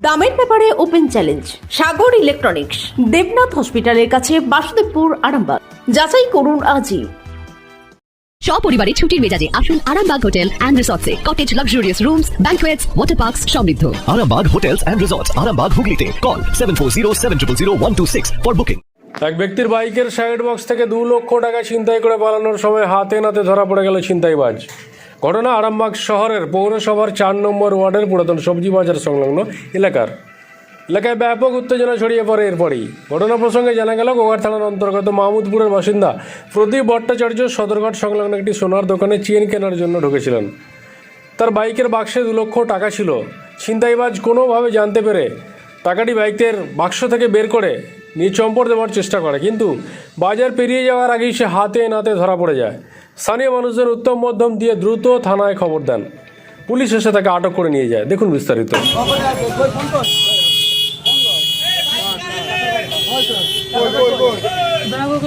দামের ব্যাপারে open challenge Sagar electronics Debnath হসপিটালের কাছে বাসুদেবপুর আরামবাগ। যাচাই করুন আজই। সপরিবারে ছুটির মেজাজে আসুন Arambagh hotel and রিসর্টসে। Cottage luxurious rooms banquets water parks সমৃদ্ধ। Arambag Hotels and Resorts, Arambag Hooghly Call 740 for booking. এক ব্যক্তির বাইকের সাইড বক্স থেকে দু লক্ষ টাকা ছিনতাই করে পালানোর সময় হাতে নাতে ধরা পড়ে গেল ছিনতাইবাজ। ঘটনা আরামবাগ শহরের পৌরসভার চার নম্বর ওয়ার্ডের পুরাতন সবজি বাজার সংলগ্ন এলাকার। এলাকায় ব্যাপক উত্তেজনা ছড়িয়ে পড়ে এরপরেই। ঘটনা প্রসঙ্গে জানা গেল, গোঘাট থানার অন্তর্গত মাহমুদপুরের বাসিন্দা প্রদীপ ভট্টাচার্য সদরঘাট সংলগ্ন একটি সোনার দোকানে চেন কেনার জন্য ঢুকেছিলেন। তার বাইকের বাক্সে দু লক্ষ টাকা ছিল। ছিনতাইবাজ কোনোভাবে জানতে পেরে টাকাটি বাইকের বাক্স থেকে বের করে নিয়ে চম্পট দেওয়ার চেষ্টা করে, কিন্তু বাজার পেরিয়ে যাওয়ার আগেই সে হাতে নাতে ধরা পড়ে যায়। স্থানীয় মানুষদের উত্তম মধ্যম দিয়ে দ্রুত থানায় খবর দেন। পুলিশ এসে তাকে আটক করে নিয়ে যায়। দেখুন বিস্তারিত।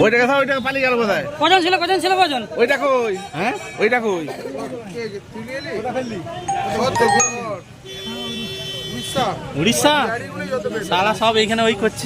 ওইটা কথা ওইটা পালিয়ে গেল কোথায়? কজন ছিল? কজন ছিল কজন? ওইটা কই? হ্যাঁ? ওইটা কই? উড়িষ্যা? সারা সব এইখানে ওই করছে।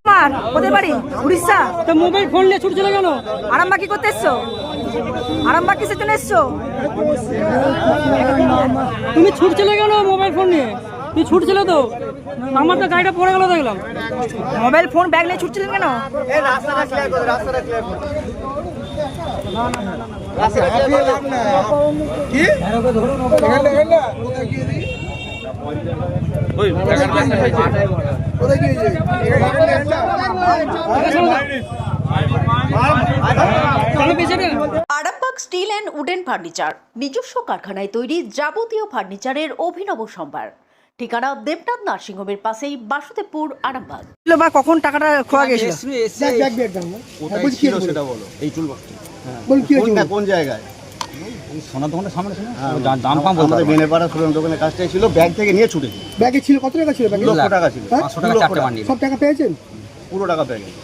আমার ওদের বাড়ি? উড়িষ্যা? তো মোবাইল ফোন নিয়ে ছুটছিল কেন? আরামবাগ কি করতে এসছো? আরামবাগ কিসের জন্য এসছো? তুমি ছুটছিলে কেন মোবাইল ফোন নিয়ে? তুই ছুটছিল তো। আমার তো গাড়িটা পড়ে গেল দেখলাম। মোবাইল ফোন ব্যাগ নিয়ে ছুটছিলেন কেন? চলো পেছনে Arambagh steel and wooden furniture নিজস্ব কারখানায় তৈরি যাবতীয় ফার্নিচারের অভিনব সম্ভার ঠিকানা দেবনাথ নার্সিংহোমের পাশেই বাসুদেবপুর আরামবাগ বা কখন টাকাটা খোয়া গেছিল কোন জায়গায় সোনার দোকানের সামনে ছিল হ্যাঁ, দাম ফাম বলতে দোকানের কাজটাই ছিল ব্যাগ থেকে নিয়ে ছুটেছি ব্যাগে ছিল কত টাকা ছিল ব্যাগে? লক্ষ টাকা ছিল। পাঁচশো টাকা চারটে বান্ডিল। সব টাকা পেয়েছেন? পুরো টাকা পেয়ে গেছে।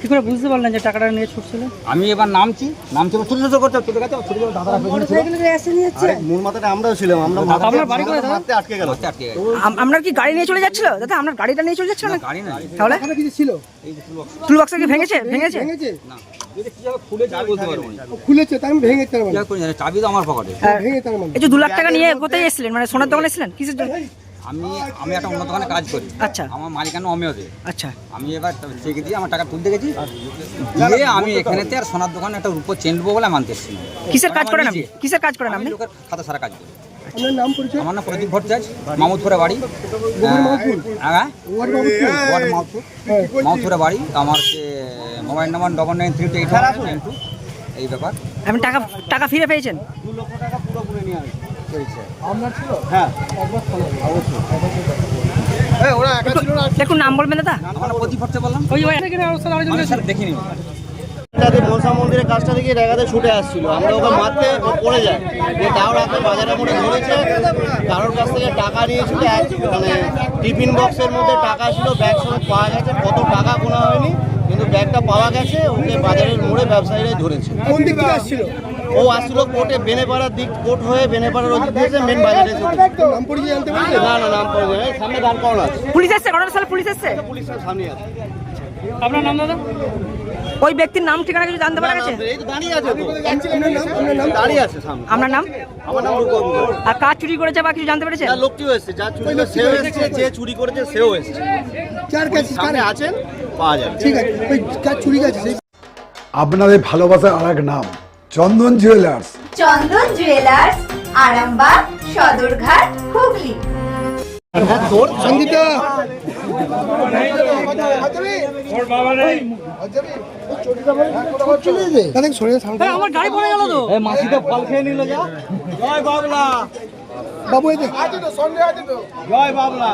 কি করে বুঝতে পারলেন যে টাকাটা নিয়ে ছুটছিল আমি এবার নামছি। নামছি ছোট ছোট করতে ছোট গেছে ছোট ছোট দাদারা পেছনে মূল মাথাটা আমরাও ছিলাম। আমরা আপনার বাড়ি কোথায় দাদা? মাথাতে আটকে গেল। আটকে গেছে। আম- কি গাড়ি নিয়ে চলে যাচ্ছিল? দাদা আপনার গাড়িটা নিয়ে চলে যাচ্ছিল না গাড়ি তাহলে? কিছু ছিল? টুল বক্সটা কি ভেঙেছে? ভেঙেছে। ভেঙেছে? না। খুলেছে তার মানে। ভেঙে মানে? চাবি তো আমার পকেটে। হ্যাঁ। ভেঙে তার মানে। এই যে দু লাখ টাকা নিয়ে কোথায় এসেছিলেন? মানে সোনার দোকানে এসেছিলেন? কিসের জন্য? আমি আমি একটা অন্য দোকানে কাজ করি। আচ্ছা। আমার মালিকানা অমেয়তে আচ্ছা। আমি এবার চেকে দিয়ে আমার টাকা তুলতে গেছি দিয়ে আমি এখানেতে আর সোনার দোকানে একটা রূপো চেন দেবো বলে মানতে এসেছি কিসের কাজ করেন আপনি? কিসের কাজ করেন আমি আপনি? লোকের খাতা সারা কাজ করি। আমার নাম প্রদীপ ভট্টাচার্য মামুদপুরে বাড়ি। হ্যাঁ? ওয়ার্ড মাউথপুর মাউথপুরে বাড়ি। আমার mobile number double nine three two eight nine two এই ব্যাপার। আপনি টাকা টাকা ফিরে পেয়েছেন? হ্যাঁ। একটু নাম বলবেন দাদা। আমার বললাম ওই স্যার দেখিনি। মনসা মন্দিরের কাজটা থেকে রেগাতে ছুটে আসছিল। আমরা ওকে মারতে পড়ে যায় যে তাও রাতে বাজারের মোড়ে ধরেছে কারোর কাছ থেকে টাকা নিয়েছিল মানে টিফিন বক্সের মধ্যে টাকা ছিল ব্যাগ সমেত পাওয়া গেছে কত টাকা গোনা হয়নি কিন্তু ব্যাগটা পাওয়া গেছে ওকে বাজারের মোড়ে ব্যবসায়ীরাই ধরেছে কোন দিক থেকে আসছিল? ও আসছিল কোর্টে বেনেপাড়ার দিক কোর্ট হয়ে বেনেপাড়ার ওদিক থেকে মেন বাজারে এসে নাম পরিচয় জানতে পারছেন না না নাম পড়ি সামনে দাঁড় করানো আছে। পুলিশ আসছে ঘটনাস্থলে পুলিশ আসছে পুলিশের সামনে আছে। আপনার নাম দাদা? ওই ব্যক্তির নাম ঠিকানা কিছু জানতে পারা গেছে? দাঁড়িয়ে আছে। আপনার নাম? আপনার নাম দাঁড়িয়ে আছে সামনে। আপনার নাম? আমার নাম রূপক মুখার্জি। আর কাজ চুরি করেছে বা কিছু জানতে পেরেছেন? যার লোকটিও এসছে যার চুরি করেছে সেও এসছে যে চুরি করেছে সেও এসছে। কাছে সামনে আছেন? পাওয়া যাবে। ঠিক আছে ওই কাজ চুরি গেছে আপনাদের ভালোবাসার আর এক নাম চন্দন জুয়েলার্স। চন্দন জুয়েলার্স আরামবাগ সদরঘাট হুগলি। সঙ্গীতা সরে সামনে আমার গাড়ি পড়ে গেল তো। মাসিটা ফল খেয়ে নিল যা। জয় বাবলা। বাবু এই দেখ জয় বাবলা।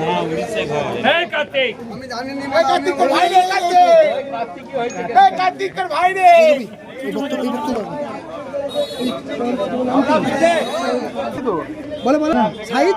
না উড়িষ্যা ঘর এই বক্তব্য এই বক্তব্য বলো বলো সাইদ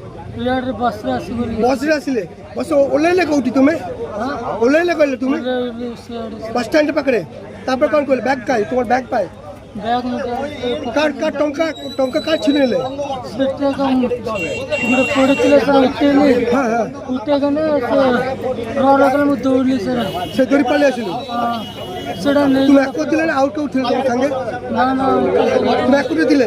କଲିକତାରୁ କଲିକତାରୁ କେମିତି ଆସିଲେ ଇଆଡ଼େ ବସ୍ରେ ଆସି ବୋଲି ବସ୍ରେ ଆସିଲେ ବସ୍ ଓହ୍ଲେଇଲେ କୋଉଠି ତୁମେ ଓହ୍ଲେଇଲେ କହିଲେ ତୁମେ ସିଆଡ଼େ ବସ୍ ଷ୍ଟାଣ୍ଡ ପାଖରେ ତାପରେ କ'ଣ କହିଲେ ବ୍ୟାଗ୍ କାଏ ତୁମର ବ୍ୟାଗ୍ ପାଏ ବ୍ୟାଗ୍ ମୋତେ କାର୍ କାର୍ ଟଙ୍କା ଟଙ୍କା କାର୍ ଛିନି ନେଲେ ସେଟା ଗୋଟେ ପଡ଼ିଥିଲେ ସାର୍ ଉଠେଇଲି ହଁ ହଁ ଉଠେଇକିନା ସେ ରଡ଼ କଲେ ମୁଁ ଦୌଡ଼ିଲି ସାର୍ ସେ ଦୌଡ଼ି ପଳେଇ ଆସିଲୁ ହଁ, ସେଟା ନେଇ ତୁମେ ଏକୁ ଥିଲେ ନା ଆଉ କେଉଁ ଥିଲେ ତମ ସାଙ୍ଗେ ନା ନା ତୁମେ ଏକୁଟିରେ ଥିଲେ